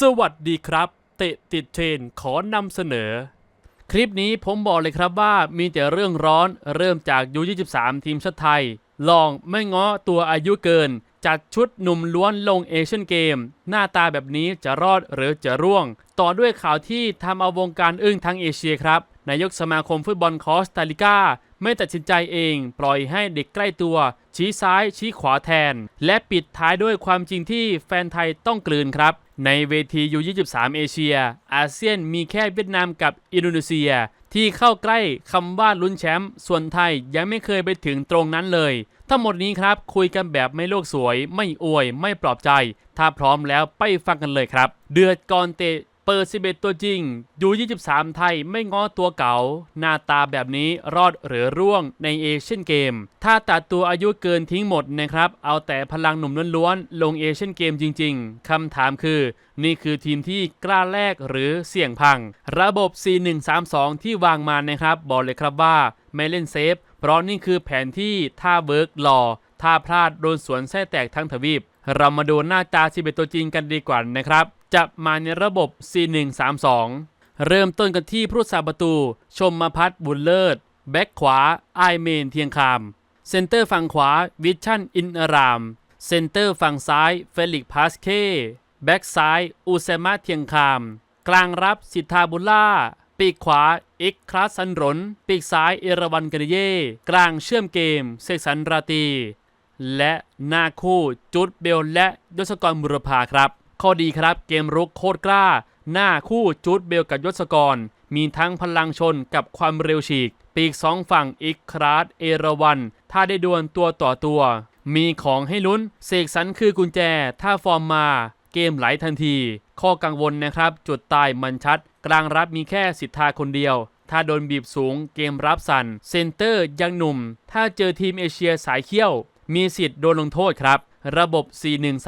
สวัสดีครับ เตะติดเทรนขอนำเสนอ คลิปนี้ผมบอกเลยครับว่ามีแต่เรื่องร้อนเริ่มจากยู23 ทีมชาติไทย ลองไม่ง้อตัวอายุเกิน จัดชุดหนุ่มล้วนลงเอเชียนเกม หน้าตาแบบนี้จะรอดหรือจะร่วง ต่อด้วยข่าวที่ทำเอาวงการอึ้งทั้งเอเชียครับ นายกสมาคมฟุตบอลคอสตาริกาไม่ตัดสินใจเองปล่อยให้เด็กใกล้ตัว ชี้ซ้ายชี้ขวาแทน และปิดท้ายด้วยความจริงที่แฟนไทยต้องกลืนครับ ในเวทียู23 เอเชีย อาเซียนมีแค่เวียดนามกับอินโดนีเซีย ที่เข้าใกล้คำว่าลุ้นแชมป์ส่วนไทยยังไม่เคยไปถึงตรงนั้นเลย ทั้งหมดนี้ครับ คุยกันแบบไม่โลกสวย ไม่อวย ไม่ปลอบใจ ถ้าพร้อมแล้วไปฟังกันเลยครับ เดือดก่อนเตะ เปิด 11 ตัวจริง ยู 23 ไทยไม่ง้อตัวเก่า หน้าตาแบบนี้รอดหรือร่วงในเอเชียนเกม ถ้าตัดตัวอายุเกินทิ้งหมดนะครับ เอาแต่พลังหนุ่มล้วนๆ ลงเอเชียนเกมจริงๆ คำถามคือ นี่คือทีมที่กล้าแลกหรือเสี่ยงพัง ระบบ 4132 ที่วางมานะครับ บอกเลยครับว่าไม่เล่นเซฟ เพราะนี่คือแผนที่ถ้าเวิร์กรอถ้าพลาดโดนสวนแส้แตกทั้งทวีป เรามาดูหน้าตา11ตัวจริงกันดีกว่านะครับ จะมาในระบบ 4132 เริ่มต้นกันที่ผู้สาประตู ชมมาพัฒน์บุญเลิศ แบ็กขวาไอเมนเทียงคามเซนเตอร์ฝั่งขวาวิชั่นอินอารามเซนเตอร์ฝั่งซ้ายเฟลิกพาสเคแบ็กซ้ายอุเซมาเทียงคามกลางรับสิทธาบุล่าปีกขวาเอกคลาสสันรน ปีกซ้ายเอราวันกนเย่ กลางเชื่อมเกม เซกสันราตี และหน้าคู่จุดเบลและยศกรบุรพาครับ ข้อดีครับเกมรุกโคตรกล้า หน้าคู่จุดเบลกับยศกร มีทั้งพลังชนกับความเร็วฉีก ปีกสองฝั่งอีกคราสเอราวัน ถ้าได้ดวลตัวต่อตัว มีของให้ลุ้น เสกสรรคือกุญแจ ถ้าฟอร์มมา เกมไหลทันที ข้อกังวลนะครับ จุดตายมันชัด กลางรับมีแค่สิทธาคนเดียว ถ้าโดนบีบสูงเกมรับสั่นเซนเตอร์ยังหนุ่ม ถ้าเจอทีมเอเชียสายเขี้ยว มีสิทธิ์โดนลงโทษครับ ระบบ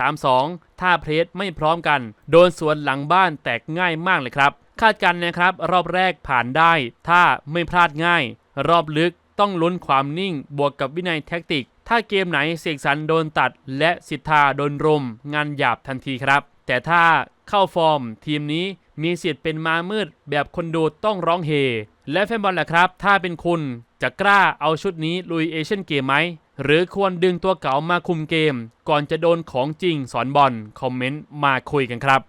4132 ถ้าเพรสไม่พร้อมกัน โดนสวนหลังบ้านแตกง่ายมากเลยครับ คาดกันนะครับ รอบแรกผ่านได้ ถ้าไม่พลาดง่าย รอบลึกต้องลุ้นความนิ่งบวกกับวินัยแท็กติก ถ้าเกมไหนเสกสรรโดนตัด และสิทธาโดนรม งานหยาบทันทีครับ แต่ถ้าเข้าฟอร์ม ทีมนี้มีสิทธิ์เป็นมามืด แบบคนดูต้องร้องเฮ และแฟนบอลล่ะครับ ถ้าเป็นคุณจะกล้าเอาชุดนี้ลุยเอเชียนเกมไหม หรือควรดึงตัวเก่ามาคุมเกม ก่อนจะโดนของจริงสอนบอลคอมเมนต์มาคุยกันครับ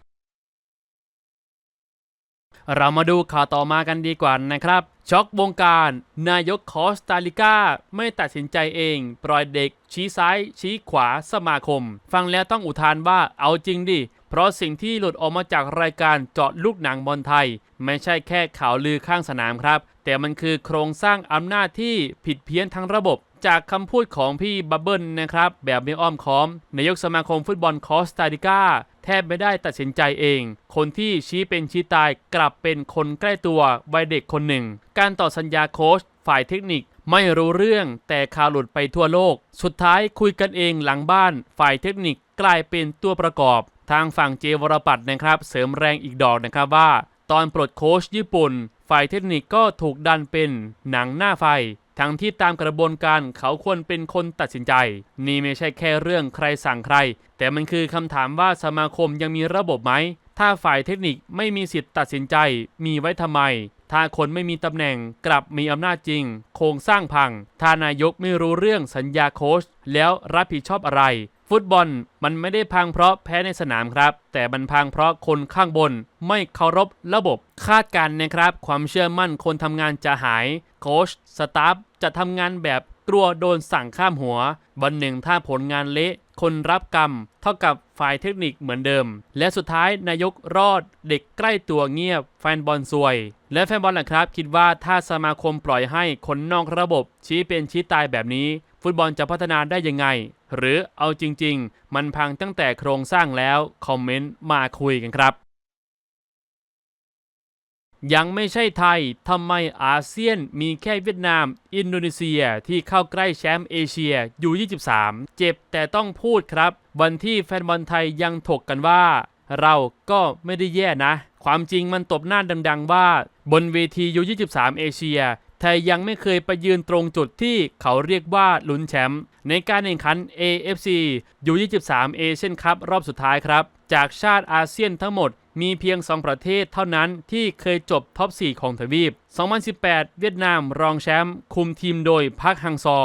เรามาดูข่าวต่อมากันดีกว่านะครับ ช็อกวงการ นายกคอสตาริกา ไม่ตัดสินใจเอง ปล่อยเด็ก ชี้ซ้าย ชี้ขวาสมาคม ฟังแล้วต้องอุทานว่าเอาจริงดิเพราะสิ่งที่หลุดออกมาจากรายการเจาะลูกหนังบอลไทย ไม่ใช่แค่ข่าวลือข้างสนามครับ แต่มันคือโครงสร้างอำนาจที่ผิดเพี้ยนทั้งระบบ จากคำพูดของพี่บับเบิลนะครับ แบบไม่อ้อมค้อมนายกสมาคมฟุตบอลคอสตาริกาแทบไม่ได้ตัดสินใจเอง คนที่ชี้เป็นชี้ตายกลับเป็นคนใกล้ตัววัยเด็กคนหนึ่ง การต่อสัญญาโค้ชฝ่ายเทคนิคไม่รู้เรื่องแต่ข่าวหลุดไปทั่วโลก สุดท้ายคุยกันเองหลังบ้าน ฝ่ายเทคนิคกลายเป็นตัวประกอบ ทางฝั่งเจวรปัตนะครับ เสริมแรงอีกดอกนะครับว่า ตอนปลดโค้ชญี่ปุ่น ฝ่ายเทคนิคก็ถูกดันเป็นหนังหน้าไฟ ทั้งที่ตามกระบวนการเขาควรเป็นคนตัดสินใจ นี่ไม่ใช่แค่เรื่องใครสั่งใคร แต่มันคือคำถามว่าสมาคมยังมีระบบไหม ถ้าฝ่ายเทคนิคไม่มีสิทธิ์ตัดสินใจ มีไว้ทำไม ถ้าคนไม่มีตำแหน่งกลับมีอำนาจจริง โครงสร้างพัง ถ้านายกไม่รู้เรื่องสัญญาโค้ชแล้วรับผิดชอบอะไร ฟุตบอลมันไม่ได้พังเพราะแพ้ในสนามครับ แต่มันพังเพราะคนข้างบน ไม่เคารพระบบคาดการณ์นะครับ ความเชื่อมั่นคนทำงานจะหาย โค้ชสตาฟจะทำงานแบบ กลัวโดนสั่งข้ามหัว วันหนึ่งถ้าผลงานเละคนรับกรรม เท่ากับฝ่ายเทคนิคเหมือนเดิม และสุดท้ายนายกรอดเด็กใกล้ตัวเงียบ แฟนบอลซวย และแฟนบอลล่ะครับ คิดว่าถ้าสมาคมปล่อยให้คนนอกระบบ ชี้เป็นชี้ตายแบบนี้ ฟุตบอลจะพัฒนาได้ยังไง หรือเอาจริง ๆ มันพังตั้งแต่โครงสร้างแล้ว คอมเมนต์มาคุยกันครับ ยังไม่ใช่ไทยทำไมอาเซียนมีแค่เวียดนาม อินโดนีเซียที่เข้าใกล้แชมป์เอเชียอยู่23 เจ็บแต่ต้องพูดครับ วันที่แฟนบอลไทยยังถกกันว่า เราก็ไม่ได้แย่นะ ความจริงมันตบหน้าดังๆ ว่า บนเวทียู23 เอเชียไทยยังไม่เคยไปยืนตรงจุดที่เขาเรียกว่าลุ้นแชมป์ในการแข่งขัน AFC U23 เอเชียนคัพรอบสุดท้ายครับ จากชาติอาเซียนทั้งหมด มีเพียง 2 ประเทศเท่านั้นที่เคยจบท็อป 4 ของทวีป 2018 เวียดนามรองแชมป์คุมทีมโดยพักฮังซอ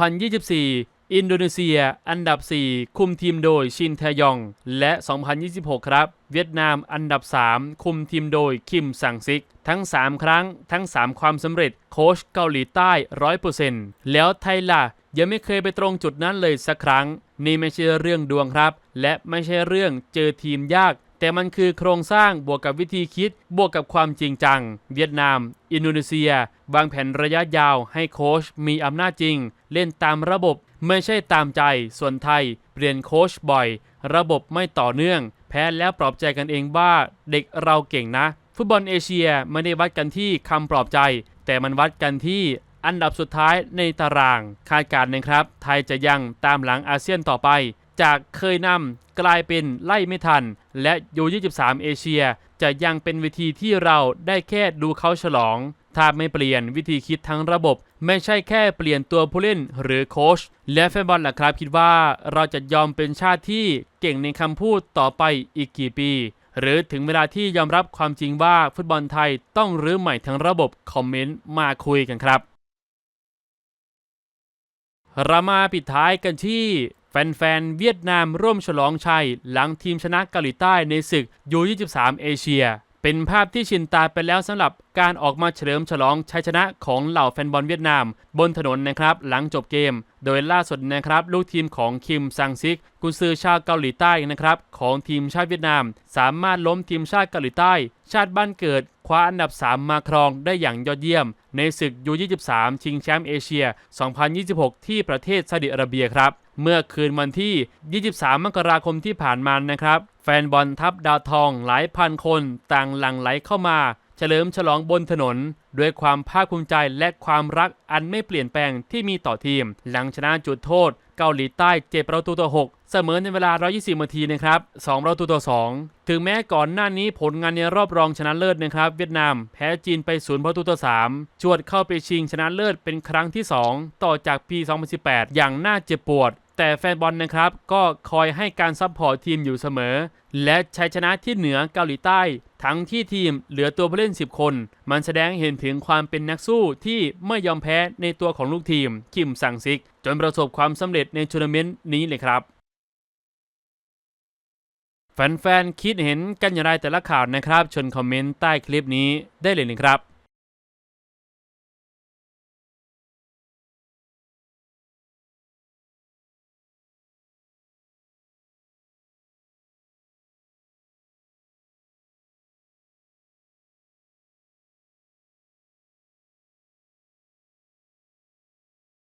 2024 อินโดนีเซีย อันดับ 4 คุมทีมโดยชินแทยอง และ 2026 ครับ เวียดนามอันดับ 3 คุมทีมโดยคิมสังซิก ทั้ง 3 ครั้ง ทั้ง 3 ความสำเร็จโค้ชเกาหลีใต้ 100%แล้วไทยล่ะยังไม่เคยไปตรงจุดนั้นเลยสักครั้ง นี่ไม่ใช่เรื่องดวงครับ และไม่ใช่เรื่องเจอทีมยาก แต่มันคือโครงสร้างบวกกับวิธีคิด บวกกับความจริงจัง เวียดนาม อินโดนีเซีย วางแผนระยะยาวให้โค้ชมีอำนาจจริง เล่นตามระบบไม่ใช่ตามใจ ส่วนไทย เปลี่ยนโค้ชบ่อย ระบบไม่ต่อเนื่อง แพ้แล้วปลอบใจกันเองว่าเด็กเราเก่งนะ ฟุตบอลเอเชียไม่ได้วัดกันที่คำปลอบใจ แต่มันวัดกันที่อันดับสุดท้ายในตาราง คาดการณ์นะครับ ไทยจะยังตามหลังอาเซียนต่อไป จากเคยนำกลายเป็นไล่ไม่ทัน และยู23 เอเชีย จะยังเป็นวิธีที่เราได้แค่ดูเขาฉลอง ถ้าไม่เปลี่ยนวิธีคิดทั้งระบบ ไม่ใช่แค่เปลี่ยนตัวผู้เล่นหรือโค้ชและแฟนบอลล่ะครับคิดว่าเราจะยอมเป็นชาติที่เก่งในคำพูดต่อไปอีกกี่ปี หรือถึงเวลาที่ยอมรับความจริงว่าฟุตบอลไทยต้องรื้อใหม่ทั้งระบบคอมเมนต์มาคุยกันครับเรามาปิดท้ายกันที่ แฟนๆ เวียดนามร่วมฉลองชัย หลังทีมชนะเกาหลีใต้ในศึกยู 23 เอเชีย เป็นภาพที่ชินตาไปแล้วสำหรับการออกมาเฉลิมฉลองชัยชนะของเหล่าแฟนบอลเวียดนาม บนถนนนะครับหลังจบเกม โดยล่าสุดนะครับลูกทีมของคิมซังซิก กุนซือชาวเกาหลีใต้นะครับของทีมชาติเวียดนาม สามารถล้มทีมชาติเกาหลีใต้ ชาติบ้านเกิดคว้าอันดับ 3 มาครองได้อย่างยอดเยี่ยม ในศึกยู 23 ชิงแชมป์เอเชีย 2026 ที่ประเทศซาอุดิอาระเบียครับ เมื่อคืนวันที่ 23 มกราคมที่ผ่านมานะครับ แฟนบอลทัพดาวทองหลายพันคนต่างหลั่งไหลเข้ามา เฉลิมฉลองบนถนน ด้วยความภาคภูมิใจและความรักอันไม่เปลี่ยนแปลงที่มีต่อทีม หลังชนะจุดโทษเกาหลีใต้เจ็บประตูต่อ 6 เสมอในเวลา 120 นาทีนะครับ 2 ประตูต่อ 2 ถึงแม้ก่อนหน้านี้ผลงานในรอบรองชนะเลิศนะครับ เวียดนามแพ้จีนไป 0 ประตูต่อ 3 จวดเข้าไปชิงชนะเลิศเป็นครั้งที่ 2 ต่อจากปี 2018 อย่างน่าเจ็บปวด แต่แฟนบอลนะครับ ก็คอยให้การซัพพอร์ตทีมอยู่เสมอ และชัยชนะที่เหนือเกาหลีใต้ ทั้งที่ทีมเหลือตัวผู้เล่น 10 คน มันแสดงเห็นถึงความเป็นนักสู้ที่ไม่ยอมแพ้ในตัวของลูกทีม คิมสังซิก จนประสบความสำเร็จในทัวร์นาเมนต์นี้เลยครับแฟนๆ คิดเห็นกันอย่างไรแต่ละข่าวนะครับ ชนคอมเมนต์ใต้คลิปนี้ได้เลยนะครับ